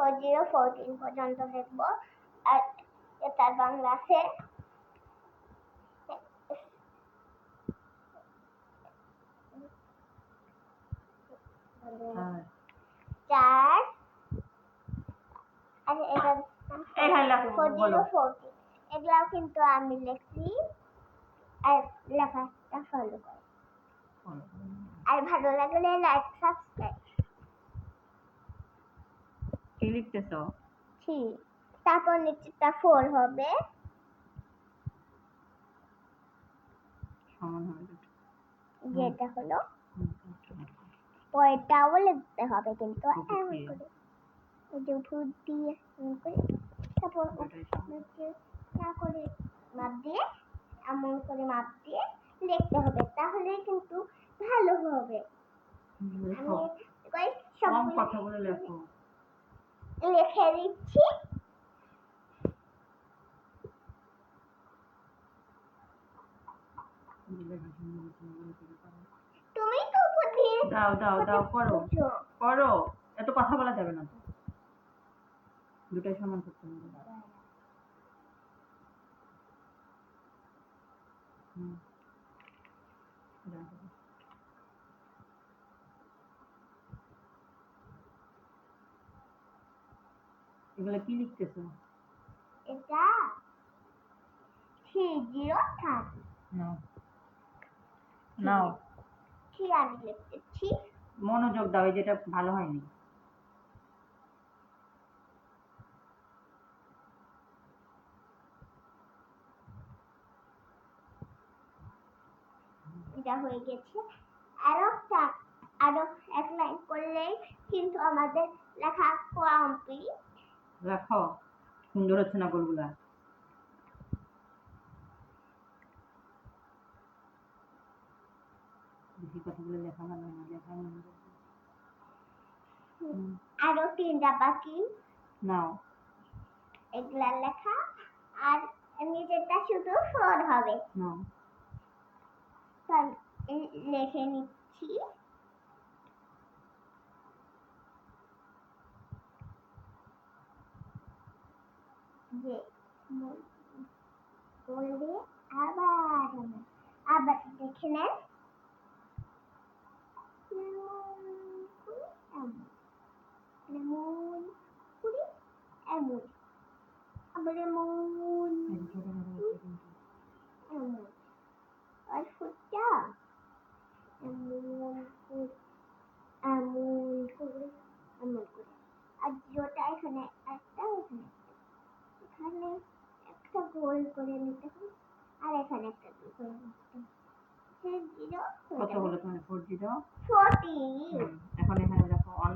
Four zero fourteen পর্যন্ত লিখব আর এটার বাংলা আছে চার আর এটা ফোর জিরো ফোরটিন এগুলাও কিন্তু আমি লিখছি। আর লেখাটা ফলো করে। আর ভালো লাগলে লাইক সাবস্ক্রাইব কি লিখতেছ? থ্রি তারপর নিচেটা ফোর হবে। সমান হবে যেটা হলো। পরেরটাও লিখতে হবে কিন্তু। এমন করে। এই যে ফুট দিয়ে এমন করে তারপর না করে মাপ দিয়ে এমন করে মাপ দিয়ে লিখতে হবে। তাহলে কিন্তু ভালো হবে। আমি কম কথা বলে লেখো। লিখে দিচ্ছি। তুমি তো উপর দিয়ে দাও দাও দাও করো। করো। এত কথা বলা যাবে না দুটাই সমান করতে হবে। হুম। এগুলো কি লিখতেছো এটা three zero thirty now three আমি লিখতেছি মনোযোগ দাও এই যেটা ভালো হয়নি এটা হয়ে গেছে আরও আরও এক লাইন করলেই কিন্তু আমাদের লেখা কমপ্লিট রাখো সুন্দর হচ্ছে না গোলগুলা? বেশি কথা লেখা ভালো না লেখা মনে আরও তিনটা বাকি। নাও। এগুলা লেখা আর নিজেরটা শুধু ফোর হবে। নাও। আমি লিখে নিচ্ছি যে বলবে আবার আবার দেখে নেন এমন করে এমন। আবার এমন এই ছোট ছোট হচ্ছে কিন্তু। এমন আর ফুটটা এমন করে এমন করে এমন করে আর যেটা এখানে একটা এখানে একটা। এখানে একটা গোল করে নিতে হবে। আর এখানে একটা গোল করে নিতে হবে। কত হলো তোমার? Four zero forty. এখন এখানে দেখো অন